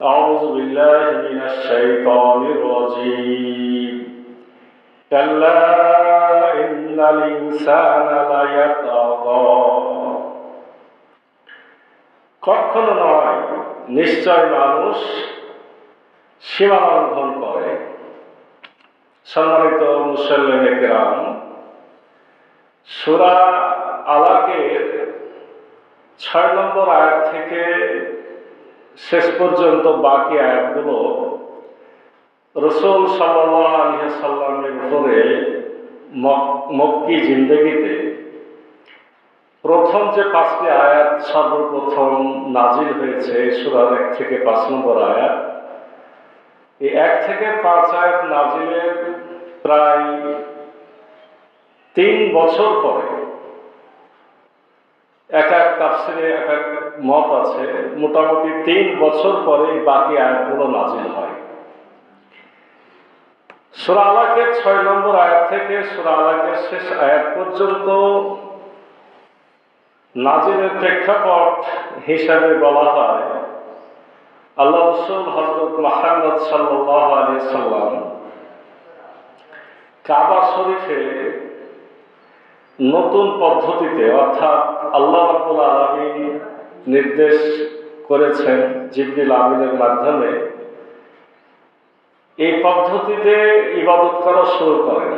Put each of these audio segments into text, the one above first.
أعوذ بالله من الشيطان الرجيم كلا إن الإنسان ليطغى কখনো নয় নিশ্চয় মানুষ সীমা লঙ্ঘন করে সম্মানিত মুসল্লিম একরাম সুরা আলাকের ছয় নম্বর আয়াত থেকে শেষ পর্যন্ত বাকি আয়াতগুলো রসুল সাল্লাহ সাল্লামের উপরে মক- মক্কি জিন্দগিতে প্রথম যে পাঁচটি আয়াত সর্বপ্রথম নাজিল হয়েছে সুরার এক থেকে পাঁচ নম্বর আয়াত। এই এক থেকে পাঁচ আয়াত নাজিলের প্রায় তিন বছর পরে এক এক তাফসিরে এক এক মত আছে, মোটামুটি তিন বছর পরে বাকি আয়াতগুলো নাজিল হয়। সুরা আলাকের ছয় নম্বর আয়াত থেকে সুরা আলাকের শেষ আয়াত পর্যন্ত নাজিলের প্রেক্ষাপট হিসাবে বলা হয়। আল্লাহ রসুল হজরত মাহমদ সাল্লাম কাবা শরীফে নতুন পদ্ধতিতে, অর্থাৎ আল্লাহ রাবুল আলমী নির্দেশ করেছেন জিবরিল আমিনের মাধ্যমে, এই পদ্ধতিতে ইবাদত করা শুরু করেন।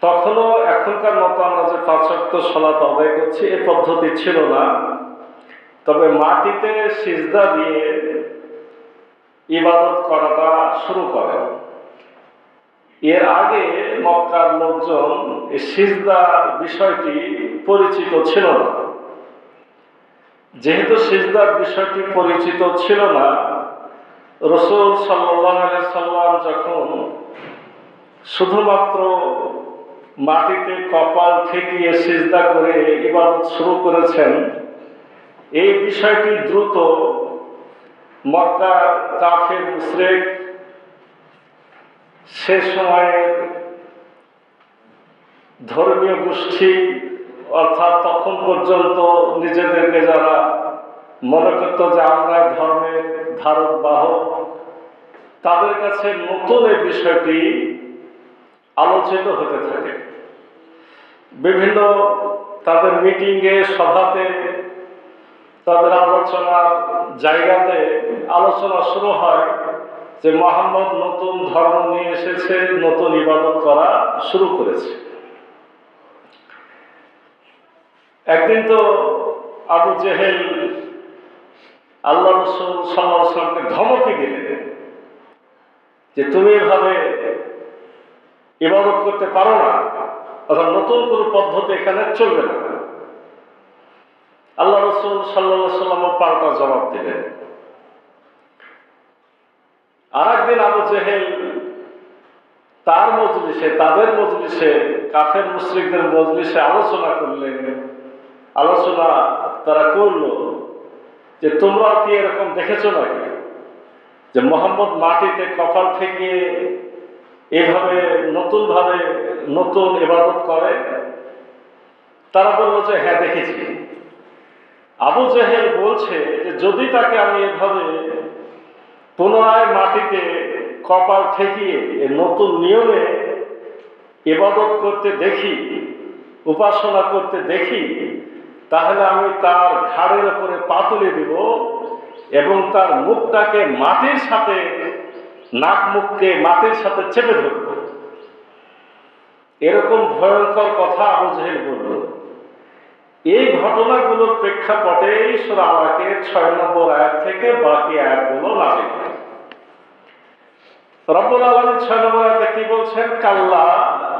তখনও এখনকার মতো আমরা যে পাঁচক্ত সলাত আদায় করছি, এ পদ্ধতি ছিল না। তবে মাটিতে সিজদা দিয়ে ইবাদত করাটা শুরু করেন। এর আগে মক্কার লোকজন এই সিজদা বিষয়টি পরিচিত ছিল না। যেহেতু সিজদার বিষয়টি পরিচিত ছিল না, রসুল সাল্লাহ সাল্লাম যখন শুধুমাত্র মাটিতে কপাল ঠেকিয়ে সিজদা করে ইবাদত শুরু করেছেন, এই বিষয়টি দ্রুত মক্কার কাফের মুশরেক সে সময়ের ধর্মীয় গোষ্ঠী অর্থাৎ তখন পর্যন্ত নিজেদেরকে যারা মনে করত যে আমরা ধর্মের ধারক বাহক, তাদের কাছে নতুন এই বিষয়টি আলোচিত হতে থাকে। বিভিন্ন তাদের মিটিংয়ে, সভাতে, তাদের আলোচনার জায়গাতে আলোচনা শুরু হয় যে মোহাম্মদ নতুন ধর্ম নিয়ে এসেছে, নতুন ইবাদত করা শুরু করেছে। একদিন তো আবু জেহেল আল্লাহ রসুল সাল্লাহ সাল্লামকে ধমকি দিলেন যে তুমি এভাবে ইবাদত করতে পারো না অর্থাৎ নতুন কোনো পদ্ধতি এখানে চলবে না। আল্লাহ রসুল সাল্লাহ সাল্লাম পাল্টা জবাব দিলেন। আর একদিন আবু জেহেল তার মজলিসে, তাদের মজলিসে কাফের মুশ্রিকদের মজলিসে আলোচনা করলেন। আলোচনা তারা করল যে তোমরা কি এরকম দেখেছ নাকি? যে মোহাম্মদ মাটিতে কপাল থেকে এভাবে নতুনভাবে নতুন ইবাদত করে? তারা বলল যে হ্যাঁ দেখেছি। আবু জেহেল বলছে যে যদি তাকে আমি এভাবে পুনরায় মাটিতে কপাল ঠেকিয়ে নতুন নিয়মে ইবাদত করতে দেখি, উপাসনা করতে দেখি তাহলে আমি তার ঘাড়ের উপরে পা তুলে দিব এবং তার মুখটাকে মাটির সাথে, নাক মুখকে মাটির সাথে চেপে ধরব। এরকম ভয়ঙ্কর কথা আবু জেহেল বলল। এই ঘটনাগুলোর প্রেক্ষাপটে ঈশ্বর আলাকে ছয় নম্বর আয়াত থেকে বাকি আয়াতগুলো হয়। রব্বুল আলমী ছয় নম্বর আয়াতে কি বলছেন? কাল্লা,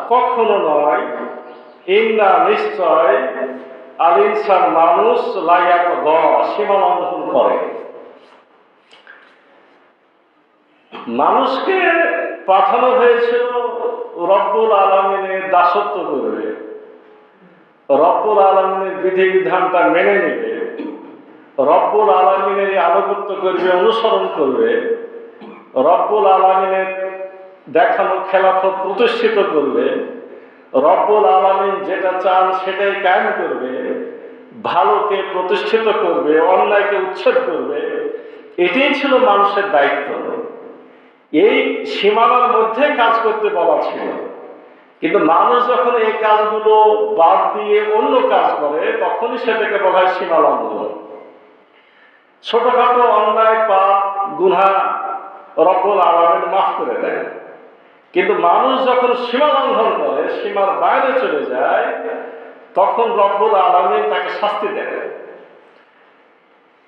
কখনো নয়, ইন্না নিশ্চয় আল ইনসান মানুষ লাইয়াত গ সীমা লঙ্ঘন করে। মানুষকে পাঠানো হয়েছিল রব্বুল আলমিনের দাসত্ব করবে। রব্বুল আলমিনের বিধিবিধানটা মেনে নেবে। রব্বুল আলমিনের আনুগত্য করবে অনুসরণ করবে। রব্বুল আলমিনের দেখানো খেলাফত প্রতিষ্ঠিত করবে। রব্বুল আলমিন যেটা চান সেটাই কায়েম করবে, ভালোকে প্রতিষ্ঠিত করবে, অন্যায়কে উচ্ছেদ করবে। এটাই ছিল মানুষের দায়িত্ব। এই সীমানার মধ্যে কাজ করতে বলা ছিল। কিন্তু মানুষ যখন এই কাজগুলো বাদ দিয়ে অন্য কাজ করে, তখনই সেটাকে বলা হয় সীমা লঙ্ঘন ছোটখাটো অন্যায়, পাপ গুনা রকল আলামের মাফ করে দেয়। কিন্তু মানুষ যখন সীমা লঙ্ঘন করে, সীমার বাইরে চলে যায়, তখন রব্বুল আলমী তাকে শাস্তি দেয়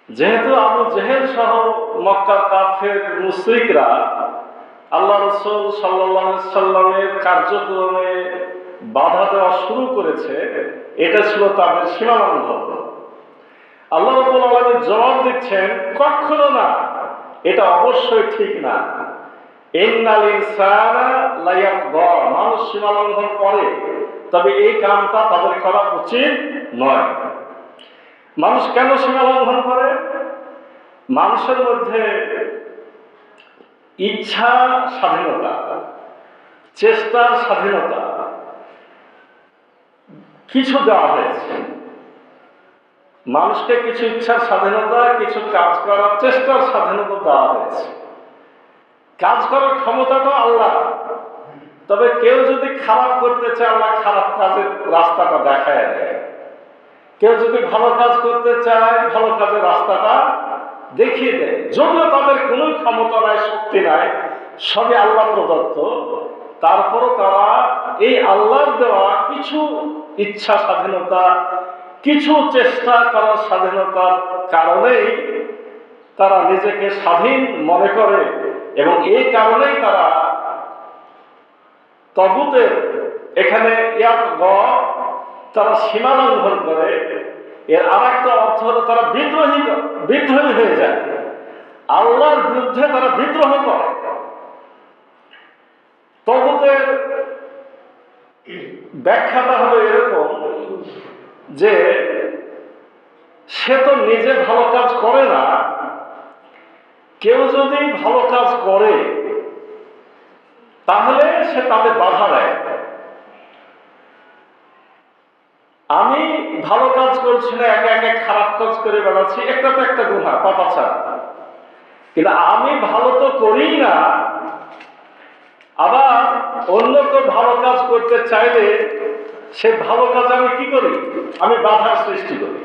যেহেতু আবু জেহেল সহ মক্কা কাফের মুশ্রিকরা আল্লাহ রসুল সাল্লাহ সাল্লামের কার্যক্রমে বাধা দেওয়া শুরু করেছে, এটা ছিল তাদের সীমালঙ্ঘন আল্লাহ রবুল আলমের জবাব দিচ্ছেন, কখনো না, এটা অবশ্যই ঠিক না। মানুষ সীমা লঙ্ঘন করে। তবে এই কামটা তাদের করা উচিত নয়। মানুষ কেন সীমা লঙ্ঘন করে? মানুষের মধ্যে ইচ্ছা স্বাধীনতা, চেষ্টার স্বাধীনতা কিছু দেওয়া হয়েছে। মানুষকে কিছু ইচ্ছার স্বাধীনতা, কিছু কাজ করার চেষ্টার স্বাধীনতা দেওয়া হয়েছে। কাজ করার ক্ষমতাটা আল্লাহ। তবে কেউ যদি খারাপ করতে চায়, আল্লাহ খারাপ কাজের রাস্তাটা দেখায় কেউ যদি ভালো কাজ করতে চায়, ভালো কাজের রাস্তাটা দেখিয়ে দেয়। যদিও তাদের কোনো ক্ষমতা নাই, শক্তি নাই, সবই আল্লাহ প্রদত্ত। তারপরও তারা এই আল্লাহর দেওয়া কিছু ইচ্ছা, স্বাধীনতা, কিছু চেষ্টা করার স্বাধীনতার কারণেই তারা নিজেকে স্বাধীন মনে করে। এবং এই কারণেই তারা তবুতে এখানে তারা সীমা লঙ্ঘন করে। এর আর একটা অর্থ হলো তারা বিদ্রোহী বিদ্রোহী হয়ে যায়। আল্লাহর বিরুদ্ধে তারা বিদ্রোহ করে। তবুতের ব্যাখ্যাটা হলো এরকম যে সে তো নিজে ভালো কাজ করে না কেউ যদি ভালো কাজ করে, তাহলে সে তাতে বাধা দেয়। আমি ভালো কাজ করছি না, একে একে খারাপ কাজ করে বেড়াচ্ছি, একটা তো একটা গুহা পাপাচা কিন্তু আমি ভালো তো করি না, আবার অন্য কেউ ভালো কাজ করতে চাইলে সে ভালো কাজ আমি কি করি? আমি বাধার সৃষ্টি করি।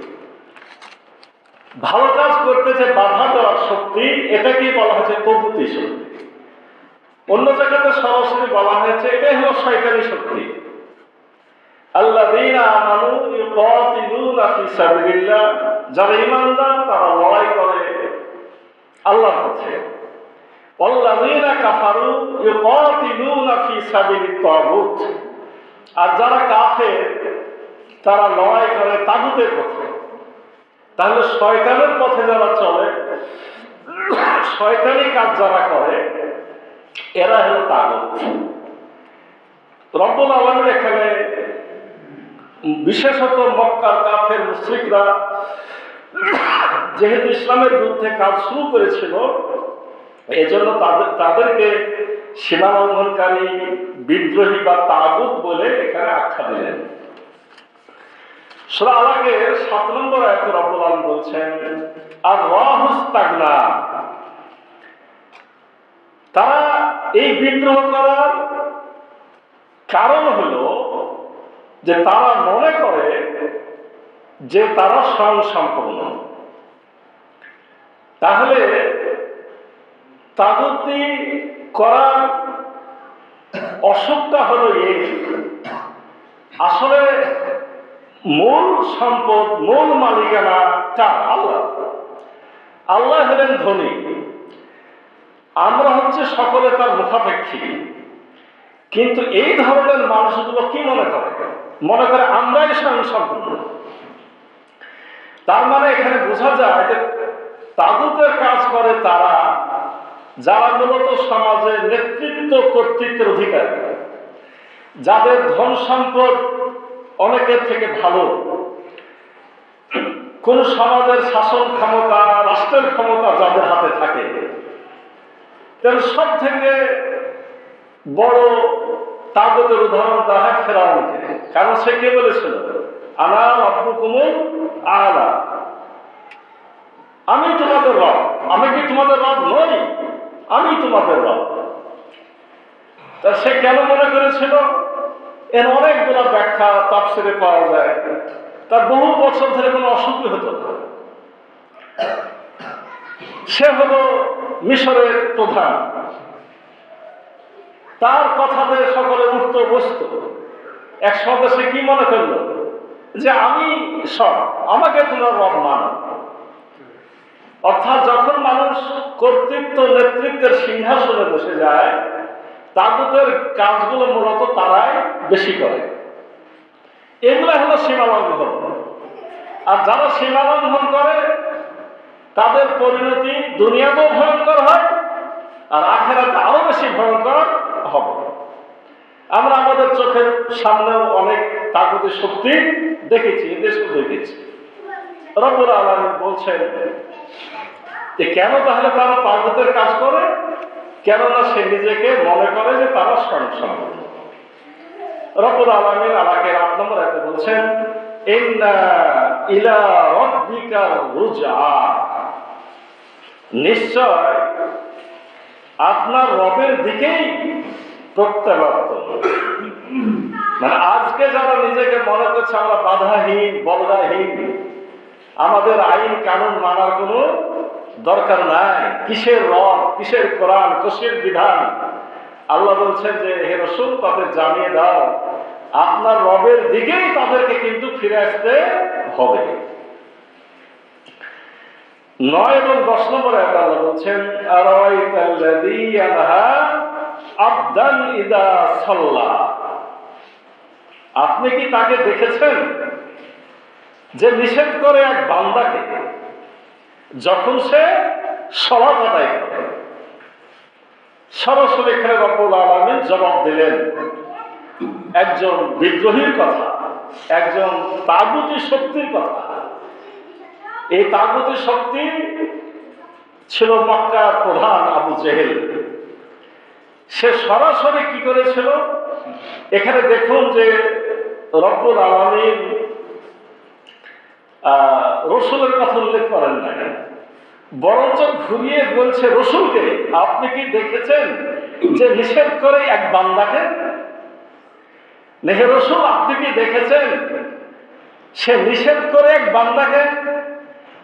ভালো কাজ করতে যে বাধা দেওয়ার শক্তি এটাকেই হয়েছে তবুতি শক্তি। অন্য জায়গাতে সরাসরি বলা হয়েছে, এটাই হলো শয়তানি শক্তি। সাবিলিল্লাহ, যারা ঈমানদার, তারা লড়াই করে আল্লাহর পথে। আর যারা কাফের, তারা লড়াই করে তাগুতের পথে। তাহলে শয়তানের পথে যারা চলে শয়তানি কাজ যারা করে, এরা হলো তাগুত। রব্বুল আলমের এখানে বিশেষত মক্কার কাফের মুশ্রিকরা যেহেতু ইসলামের বিরুদ্ধে কাজ শুরু করেছিল, এজন্য তাদের, তাদেরকে সীমা বিদ্রোহী বা তাগুত বলে এখানে আখ্যা দিলেন। সুরা আলাকের সাত নম্বর আয়ত রব্বুল আলম বলছেন আর রাহুস্তাগনা তারা এই বিদ্রোহ করার কারণ হলো যে তারা মনে করে যে তারা স্বয়ং সম্পূর্ণ তাহলে তাগুতি করার অসুখটা হলো এই। আসলে মূল সম্পদ, মূল মালিকানা কার? আল্লাহ। আল্লাহ হলেন ধনী। আমরা হচ্ছে সকলে তার মুখাপেক্ষী। কিন্তু এই ধরনের মানুষগুলো কি মনে করে? মনে করে আমরাই স্বয়ং সম্পূর্ণ তার মানে এখানে বোঝা যায় যে তাগুতের কাজ করে তারা, যারা মূলত সমাজে নেতৃত্ব কর্তৃত্বের অধিকার। যাদের ধন সম্পদ অনেকের থেকে ভালো। কোন সমাজের শাসন ক্ষমতা, রাষ্ট্রের ক্ষমতা যাদের হাতে থাকে তেমন সব থেকে বড় তাগতের উদাহরণ হয় ফেরাউনকে। কারণ সে কে বলেছিল? আনা রব্বু কুমুর আলা। আমি তোমাদের রব। আমি কি তোমাদের রব নই? আমি তোমাদের রব। তা সে কেন মনে করেছিল? এর অনেকগুলো ব্যাখ্যা তাফসিরে পাওয়া যায়। তার বহু বছর ধরে কোনো অসুখই হতো না। সে হলো মিশরের প্রধান। তার কথাতে সকলে উঠত বসত। এক সময় সে কি মনে করল? যে আমি সব আমাকে তোমরা রব মানো। অর্থাৎ যখন মানুষ কর্তৃত্ব নেতৃত্বের সিংহাসনে বসে যায় তাগুতের কাজগুলো মূলত তারাই বেশি করে। এগুলো হলো সীমালঙ্ঘন। আর যারা সীমালঙ্ঘন করে তাদের পরিণতি দুনিয়াতেও ভয়ঙ্কর হয় আর আখেরাতে আরও বেশি ভয়ঙ্কর হবে। আমরা আমাদের চোখের সামনেও অনেক তাগতি শক্তি দেখেছি এদেশেও দেখেছি রব্বুল আলমী বলছেন যে, কেন তাহলে তারা তাগতের কাজ করে? কেননা সে নিজেকে মনে করে যে তারা স্বয়ংসম্পূর্ণ রব্বুল আলমীর আমাকে আট নম্বর এতে বলছেন ইলা রব্বিকা রুজা নিশ্চয় আপনার রবের দিকেই প্রত্যাবর্তন। মানে আজকে যারা নিজেকে মনে করছে আমরা বাধাহীন, বলদাহীন, আমাদের আইন কানুন মানার কোনো দরকার নাই। কিসের রব, কিসের কোরআন, কিসের বিধান? আল্লাহ বলছেন যে, হে রসুল, তাদের জানিয়ে দাও, আপনার রবের দিকেই তাদেরকে কিন্তু ফিরে আসতে হবে। নয় এবং দশ নম্বরে আল্লাহ বলছেন আবদান ইদা সাল্লা। আপনি কি তাকে দেখেছেন যে নিষেধ করে এক বান্দাকে যখন সে সলাত আদায় করে, সরাসরি এখানে রব্বুল আলমিন জবাব দিলেন, একজন বিদ্রোহীর কথা, একজন তাগুতি শক্তির কথা এই তাগুতি শক্তি ছিল মক্কার প্রধান আবু জেহেল। সে সরাসরি কি করেছিল? এখানে দেখুন যে রব্বুল আলমীর রসুলের কথা উল্লেখ করেন না বরঞ্চ ঘুরিয়ে বলছে, রসুলকে আপনি কি দেখেছেন যে নিষেধ করে এক বান্দাকে? নেহে রসুল, আপনি কি দেখেছেন? সে নিষেধ করে এক বান্দাকে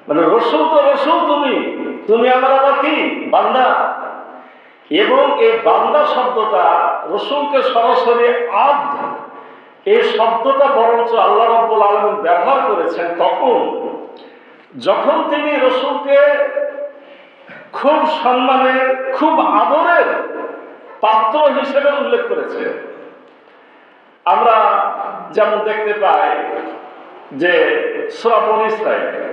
মানে রসুল তো রসুল তুমি। তুমি আমার আবার কি? বান্দা। এবং এই বান্দা শব্দটা রসুলকে সরাসরি আদ এই শব্দটা বরঞ্চ আল্লাহ রব্বুল আলমিন ব্যবহার করেছেন তখন, যখন তিনি রসুলকে খুব সম্মানের খুব আদরের পাত্র হিসেবে উল্লেখ করেছে আমরা যেমন দেখতে পাই যে শ্রাবণ ইসরায়েল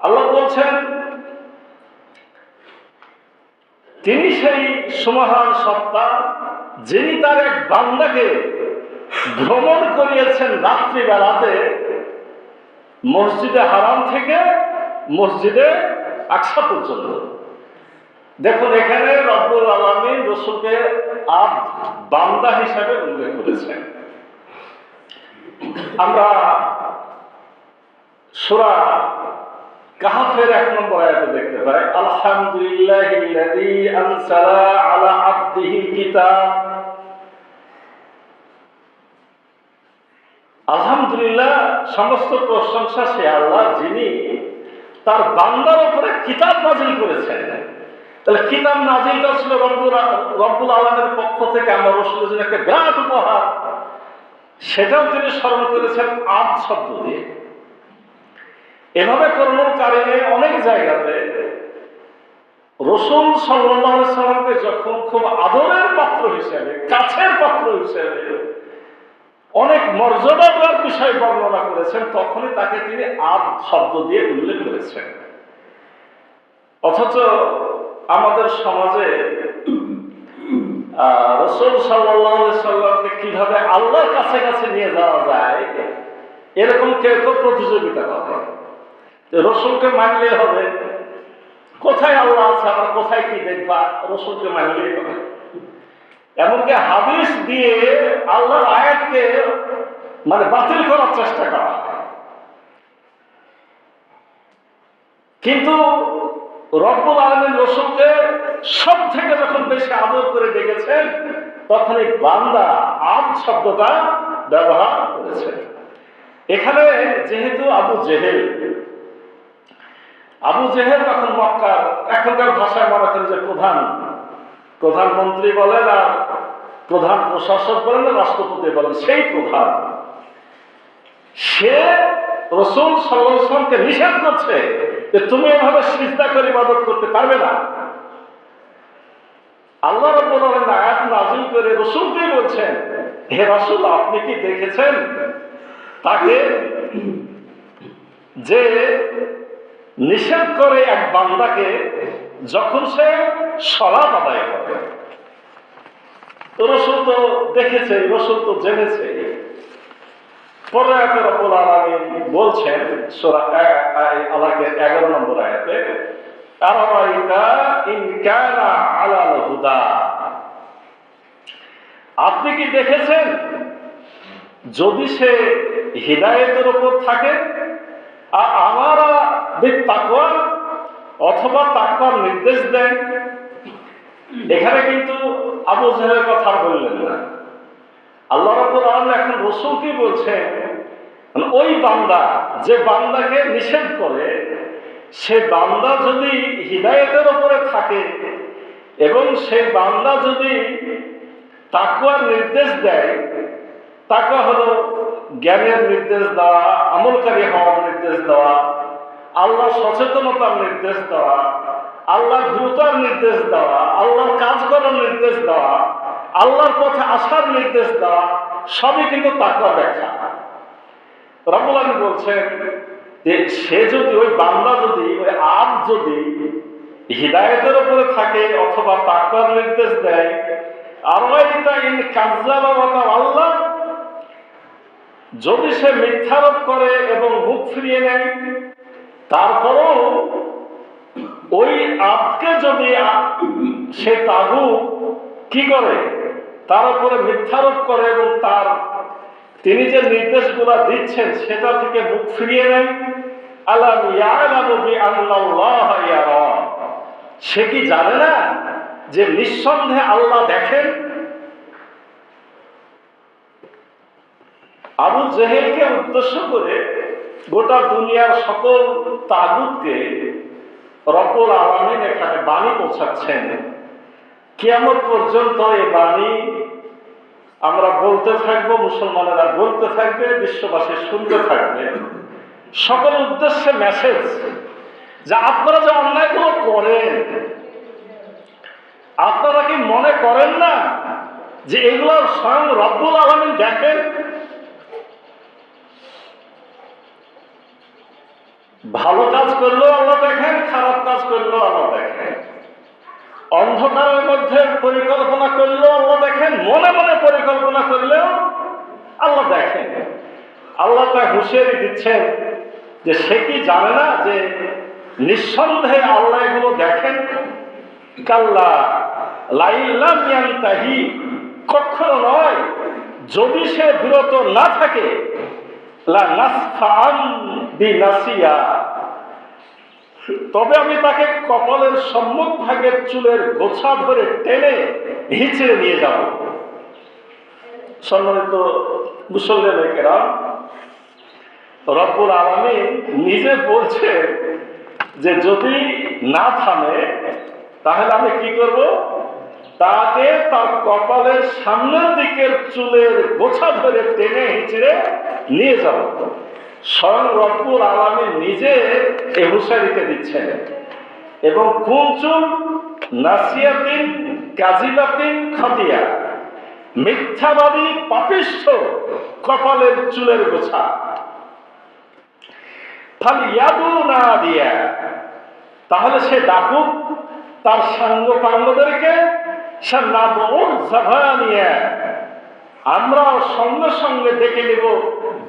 আল্লাহ বলছেন, তিনি সেই সুমহান সত্তা যিনি তার এক বান্দাকে ভ্রমণ করিয়েছেন রাত্রিবেলাতে মসজিদে হারাম থেকে মসজিদে আকসা পর্যন্ত। দেখুন, এখানে রব্বুল আলমিন রসুলকে আব বান্দা হিসাবে উল্লেখ করেছেন। আমরা সুরা কাহাফের এক নম্বর আয়াতে দেখতে পাই আলহামদুলিল্লাহ আনসালা আলা আব্দিহি কিতাব। আলহামদুলিল্লাহ, সমস্ত প্রশংসা সে আল্লাহ, যিনি তার বান্দার উপরে কিতাব নাজিল করেছেন। তাহলে কিতাব নাজিলটা ছিল রব্বুল রব্বুল আলমের পক্ষ থেকে আমার রসুলের একটা বিরাট উপহার। সেটাও তিনি স্মরণ করেছেন আদ শব্দ দিয়ে। এভাবে করুণার কারণে অনেক জায়গাতে রসুল সাল্লাহ সাল্লামকে যখন খুব আদরের পাত্র হিসেবে, কাছের পাত্র হিসেবে অনেক মর্যাদা দেওয়ার বিষয় বর্ণনা করেছেন, তখনই তাকে তিনি আদ শব্দ দিয়ে উল্লেখ করেছেন। অথচ আমাদের সমাজে রসুল সাল্লামকে কীভাবে আল্লাহর কাছে কাছে নিয়ে যাওয়া যায়, এরকম কেউ কেউ প্রতিযোগিতা করে। রসুলকে মানলে হবে। কোথায় আল্লাহ আছে আমরা কোথায় কি দেখবা? রসুলকে মানলে হবে। এমনকি হাদিস দিয়ে আল্লাহর আয়াতকে মানে বাতিল করার চেষ্টা করা কিন্তু রব্বুল আলমের রসুলকে সব থেকে যখন বেশি আদর করে ডেকেছেন, তখন এই বান্দা আম শব্দটা ব্যবহার করেছেন এখানে যেহেতু আবু জেহেল আবু জেহেল তখন মক্কার এখনকার ভাষায় মনে করেন যে প্রধান। প্রধানমন্ত্রী বলেন আর প্রধান প্রশাসক বলেন রাষ্ট্রপতি বলেন, সেই প্রধান। সে রসুল সাল্লামকে নিষেধ করছে যে তুমি এভাবে সিজদা করে ইবাদত করতে পারবে না। আল্লাহ রব্বুল আলামিন আয়াত নাযিল করে রসুলকে বলছেন, হে রসুল, আপনি কি দেখেছেন তাকে যে নিষেধ করে এক বান্দাকে যখন সে সলাপ আদায় করে রসুল তো দেখেছে, রসুল তো জেনেছে। পরে রব্বুল আলামিন বলছেন, সূরা 11 নম্বর আয়াতে আপনি কি দেখেছেন? যদি সে হৃদায়তের উপর থাকে, আর আমারা তাকওয়া অথবা তাকওয়ার নির্দেশ দেন এখানে কিন্তু আবু জাহেলের কথা বললেন না। আল্লাহ রাব্বুল আলামিন এখন রসুলকে বলছেন মানে ওই বান্দা, যে বান্দাকে নিষেধ করে, সে বান্দা যদি হৃদায়তের ওপরে থাকে এবং সেই বান্দা যদি তাকুয়ার নির্দেশ দেয় তাকুয়া হলো জ্ঞানের নির্দেশ দেওয়া, আমলকারী হওয়ার নির্দেশ দেওয়া আল্লাহ সচেতনতার নির্দেশ দেওয়া, আল্লাহ দ্রুতার নির্দেশ দেওয়া, আল্লাহর কাজ করার নির্দেশ দেওয়া, আল্লাহর পথে আসার নির্দেশ দেওয়া, সবই কিন্তু তাকুয়া ব্যাখ্যা। আলামিন বলছেন যে সে যদি ওই বান্দা যদি, ওই আপ যদি হৃদায়তের উপরে থাকে অথবা তাকুয়ার নির্দেশ দেয় আল্লাহ যদি সে মিথ্যারোপ করে এবং মুখ ফিরিয়ে নেয় তারপরও ওই আপকে যদি সে তাগু কি করে? তার উপরে মিথ্যারোপ করে এবং তার তিনি যে নির্দেশগুলো দিচ্ছেন, সেটা থেকে মুখ ফিরিয়ে নেয়। ইয়ারা। সে কি জানে না যে নিঃসন্দেহে আল্লাহ দেখেন? আবু জেহেলকে উদ্দেশ্য করে গোটা দুনিয়ার সকল তাগুতকে রব্বুল আলামিন এখানে বাণী পৌঁছাচ্ছেন। কিয়ামত পর্যন্ত এই বাণী আমরা বলতে থাকব, মুসলমানেরা বলতে থাকবে, বিশ্ববাসী শুনতে থাকবে। সকল উদ্দেশ্যে মেসেজ যে আপনারা যে অন্যায়গুলো করেন, আপনারা কি মনে করেন না যে এগুলো স্বয়ং রব্বুল আলমিন দেখেন? ভালো কাজ করলেও আল্লাহ দেখেন, খারাপ কাজ করলেও আল্লাহ দেখেন। অন্ধকারের মধ্যে পরিকল্পনা করলেও আল্লাহ দেখেন, মনে মনে পরিকল্পনা করলেও আল্লাহ দেখেন। আল্লাহ তা হুঁশিয়ারি দিচ্ছেন যে সে কি জানে না যে নিঃসন্দেহে আল্লাহ এগুলো দেখেন? কাল্লা কখনো নয়, যদি সে বিরত না থাকে, লা নাসফাআন বিনাসিয়া। তবে আমি তাকে কপালের সম্মুখ ভাগের চুলের গোছা ধরে টেনে হিচড়ে নিয়ে যাব। সম্মানিত মুসল্লিরা রব্বুল আলমী নিজে বলছে যে যদি না থামে, তাহলে আমি কি করব? তাকে তার কপালের সামনের দিকের চুলের গোছা ধরে টেনে হিচড়ে নিয়ে যাব। স্বয়ং রব্বুল আলমী নিজে এ হুঁশিয়ারিতে দিচ্ছেন। এবং কোন চুল নাসিয়াতিন কাজিবাতিন খাতিয়া, মিথ্যাবাদী পাপিষ্ঠ কপালের চুলের গোছা। ফাল ইয়াদু না দিয়া, তাহলে সে ডাকুক তার সাঙ্গ পাঙ্গদেরকে সে নাদউর জাভানিয়া আমরা সঙ্গে সঙ্গে ডেকে নেব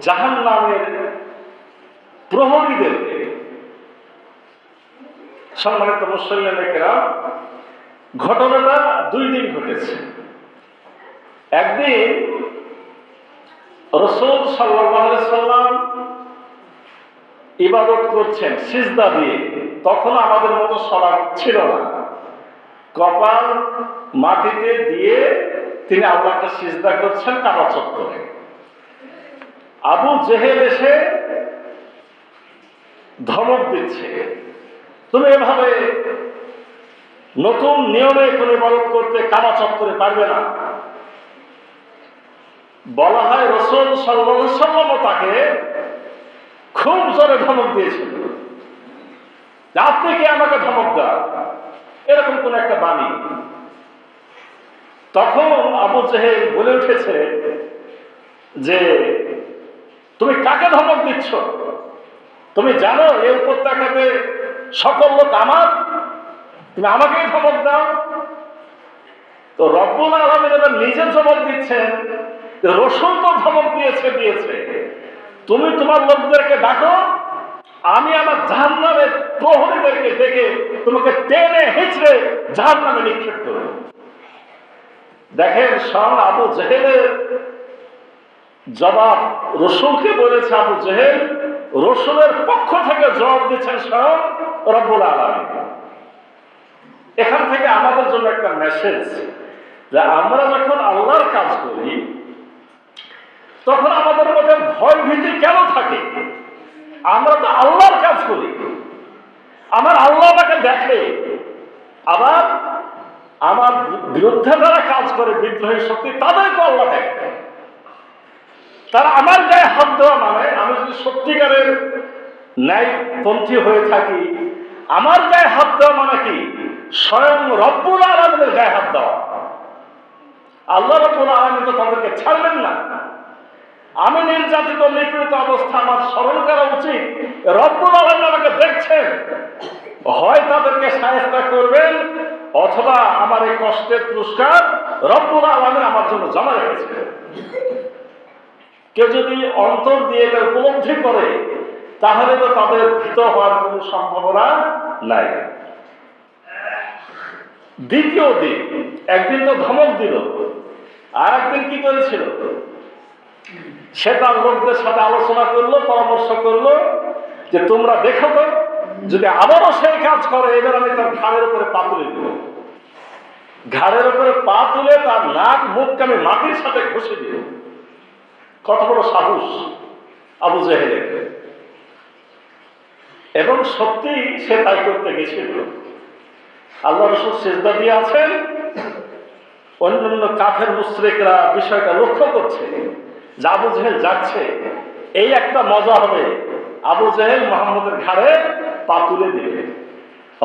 জাহান নামের প্রহরীদেরকে সম্মানিত মুসল্লামেকেরা ঘটনাটা দুই দিন ঘটেছে। একদিন রসুল সাল্লাম ইবাদত করছেন সিজদা দিয়ে। তখন আমাদের মতো সড়ক ছিল না। কপাল মাটিতে দিয়ে তিনি আল্লাহকে সিজদা করছেন কাবা চত্বরে। আবু জেহেল এসে ধমক দিচ্ছে। তুমি এভাবে নতুন নিয়মে কোনো ইবাদত করতে কাবা চত্বরে পারবে না। বলা হয় রসুল সাল্লাম তাকে খুব জোরে ধমক দিয়েছিল। আপনি কি আমাকে ধমক দেন? এরকম কোন একটা বাণী। তখন আবু জেহেল বলে উঠেছে যে, তুমি কাকে ধমক দিচ্ছ? তুমি জানো এই উপত্যকাতে সকল লোক আমার? তুমি আমাকেই ধমক দাও। তো রব্বুল আলমের এবার নিজে জবাব দিচ্ছেন রসুন তো ধমক দিয়েছে দিয়েছে। তুমি তোমার লোকদেরকে ডাকো, আমি আমার জাহান নামের প্রহরীদেরকে দেখে তোমাকে টেনে হেঁচড়ে জাহান নামে নিক্ষেপ করব। দেখেন স্বয়ং আবু জেহেলের জবাব রসুলকে বলেছে আবু জেহেল রসুলের পক্ষ থেকে জবাব দিচ্ছেন স্বয়ং রব্বুল আলমী এখান থেকে আমাদের জন্য একটা মেসেজ যে আমরা যখন আল্লাহর কাজ করি, তখন আমাদের মধ্যে ভয় ভীতি কেন থাকে? আমরা তো আল্লাহর কাজ করি। আমার আল্লাহ আমাকে দেখে। আবার আমার বিরুদ্ধে যারা কাজ করে, বিদ্রোহী শক্তি তাদেরকে আল্লাহ দেখে। তারা আমার গায়ে হাত দেওয়া মানে আমি যদি সত্যিকারের ন্যায়পন্থী হয়ে থাকি, আমার গায়ে হাত দেওয়া মানে কি? স্বয়ং রব্বুল আলমের গায়ে হাত দেওয়া। আল্লাহ রব্বুল আলমী তো তাদেরকে ছাড়বেন না। আমি নির্যাতিত, নিপীড়িত অবস্থা আমার স্মরণ করা উচিত। রব্বুল আলম আমাকে দেখছেন। হয় তাদেরকে সাহেস্তা করবেন, অথবা আমার এই কষ্টের পুরস্কার রব্বুল আলমের আমার জন্য জমা রেখেছে কেউ যদি অন্তর দিয়ে এটা উপলব্ধি করে, তাহলে তো তাদের ভীত হওয়ার কোনো সম্ভাবনা নাই। দ্বিতীয় দিন, একদিন তো ধমক দিল আর একদিন কি করেছিল? সে তার লোকদের সাথে আলোচনা করল, পরামর্শ করল, যে তোমরা দেখো তো, যদি আবারও সেই কাজ করে, এবার আমি তার ঘাড়ের উপরে পা তুলে দিব। ঘাড়ের উপরে পা তুলে তার নাক, মুখকে আমি মাটির সাথে ঘষে দিব। কত বড় সাহস আবু জেহেলের। এবং সত্যি সে তাই করতে গেছিল। আল্লাহ রসুল সেজদা দিয়ে আছেন। অন্যান্য কাফের মুশ্রিকরা বিষয়টা লক্ষ্য করছে আবু জেহেল যাচ্ছে। এই একটা মজা হবে। আবু জেহেল মোহাম্মদের ঘাড়ে পা তুলে দিবে।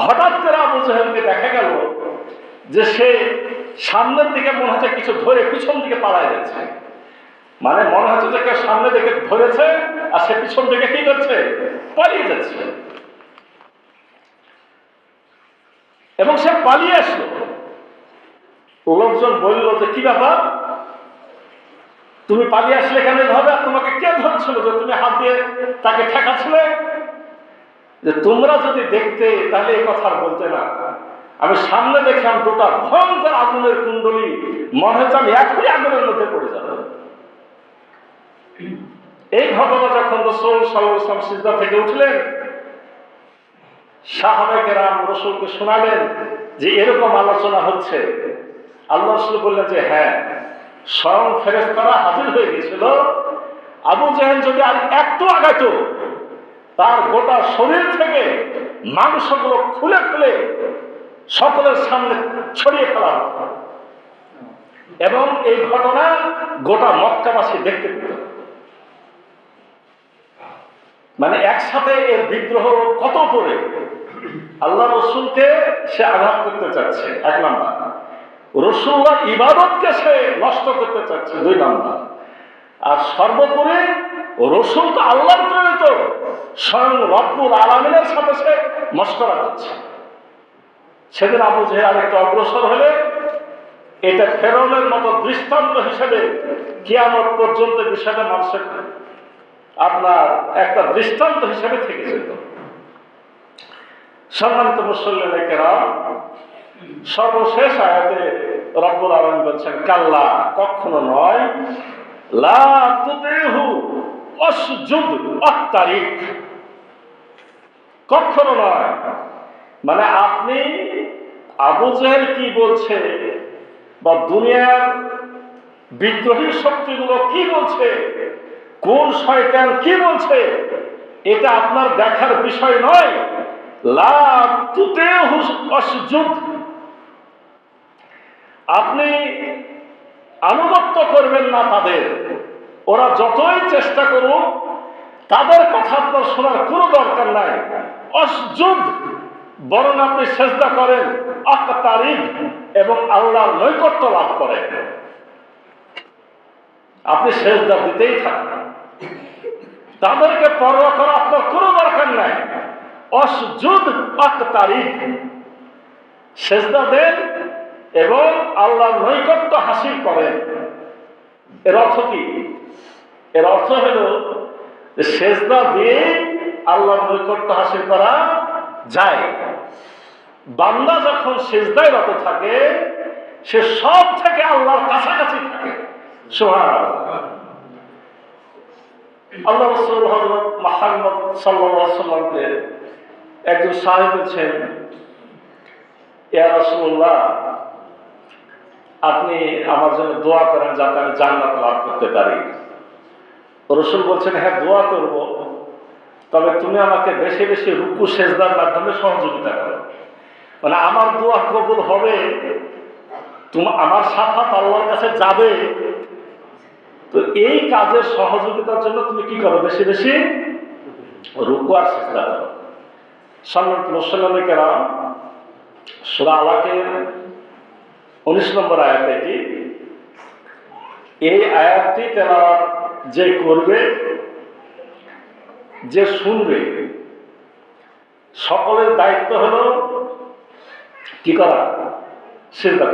হঠাৎ করে আবু জেহেলকে দেখা গেল যে সে সামনের দিকে মনে হচ্ছে কিছু ধরে পিছন দিকে পালায় যাচ্ছে। মানে মনে হচ্ছে যে কেউ সামনে দিকে ধরেছে, আর সে পিছন দিকে কি করছে? পালিয়ে যাচ্ছে। এবং সে পালিয়ে আসলো। লোকজন বলল যে, কি ব্যাপার? তুমি পালিয়ে আসলে কেন ভাবে আর তোমাকে কে ধরছিল যে তুমি হাত দিয়ে তাকে ঠেকাছিলে যে তোমরা যদি দেখতে, তাহলে এই কথা আর বলতে না। আমি সামনে দেখলাম দুটা ভয়ঙ্কর আগুনের কুণ্ডলী, মনে হচ্ছে আমি এখনই আগুনের মধ্যে পড়ে যাব। এই ঘটনা যখন রসুল সাল্লাহ ইসলাম সিজদা থেকে উঠলেন সাহাবেকেরাম রসুলকে শোনালেন যে এরকম আলোচনা হচ্ছে। আল্লাহ রসুল বললেন যে হ্যাঁ স্বয়ং ফেরেস্তারা হাজির হয়ে গেছিল আবু জাহেল যদি আর একটু আগাইত, তার গোটা শরীর থেকে মাংসগুলো খুলে খুলে সকলের সামনে ছড়িয়ে ফেলা হতো। এবং এই ঘটনা গোটা মক্কাবাসী দেখতে পেত। মানে একসাথে এর বিদ্রোহ কত করে? আল্লাহ রসুলকে সে আঘাত করতে চাচ্ছে, এক নাম্বার। রসুল্লাহ ইবাদতকে সে নষ্ট করতে চাচ্ছে, দুই নাম্বার। আর সর্বোপরি, রসুল তো আল্লাহর প্রেরিত, স্বয়ং রব্বুল আলমিনের সাথে সে মস্করা করছে। সেদিন আবু জেহেল আরেকটু অগ্রসর হলে এটা ফেরনের মতো দৃষ্টান্ত হিসেবে কিয়ামত পর্যন্ত বিষয়টা মানুষের আপনার একটা দৃষ্টান্ত হিসেবে থেকে যেত। সম্মানিত মুসল্লিম কেরাম, সর্বশেষ আয়াতে রব্বুল আলম বলছেন, কাল্লা, কখনো নয়, লা কখনো নয়। মানে আপনি আবু জেহেল কি বলছে বা দুনিয়ার বিদ্রোহী শক্তিগুলো কি বলছে কোন শয়তান কি বলছে? এটা আপনার দেখার বিষয় নয়। আপনি আনুগত্য করবেন না তাদের। ওরা যতই চেষ্টা করুক, তাদের কথা আপনার শোনার কোনো দরকার নাই। অসজুদ বরং আপনি চেষ্টা করেন, আকাতারিক এবং আল্লাহর নৈকট্য লাভ করেন। আপনি সেজদা দিতেই থাকেন। তাদেরকে পরোয়া করা আপনার কোনো দরকার নাই। অসজুদ আকাতারিক সেজদা দেন এবং আল্লাহ নৈকট্য হাসিল করেন। এর অর্থ কি? এর অর্থ হল সেজদা দিয়ে আল্লাহ নৈকট্য হাসিল করা যায়। বান্দা যখন সেজদায় রত থাকে, সে সব থেকে আল্লাহর কাছাকাছি থাকে। একজন সাহেব বলছেন আপনি আমার জন্য দোয়া করেন যাতে আমি জান্নাত লাভ করতে পারি। রসুল বলছেন হ্যাঁ দোয়া করব, তবে তুমি আমাকে বেশি বেশি রুকু সেজদার মাধ্যমে সহযোগিতা করো। মানে আমার দোয়া কবুল হবে, তুমি, আমার সাফাত আল্লাহর কাছে যাবে তো এই কাজের সহযোগিতার জন্য তুমি কি করো? বেশি বেশি রুকু আর সেজদা করো। সম্মানিত মুসলমানিকেরা সুরা আলাকের উনিশ নম্বর আয়াত এটি। এই আয়াতটি তেরা যে করবে, যে শুনবে, সকলের দায়িত্ব হলো কি করা? করা।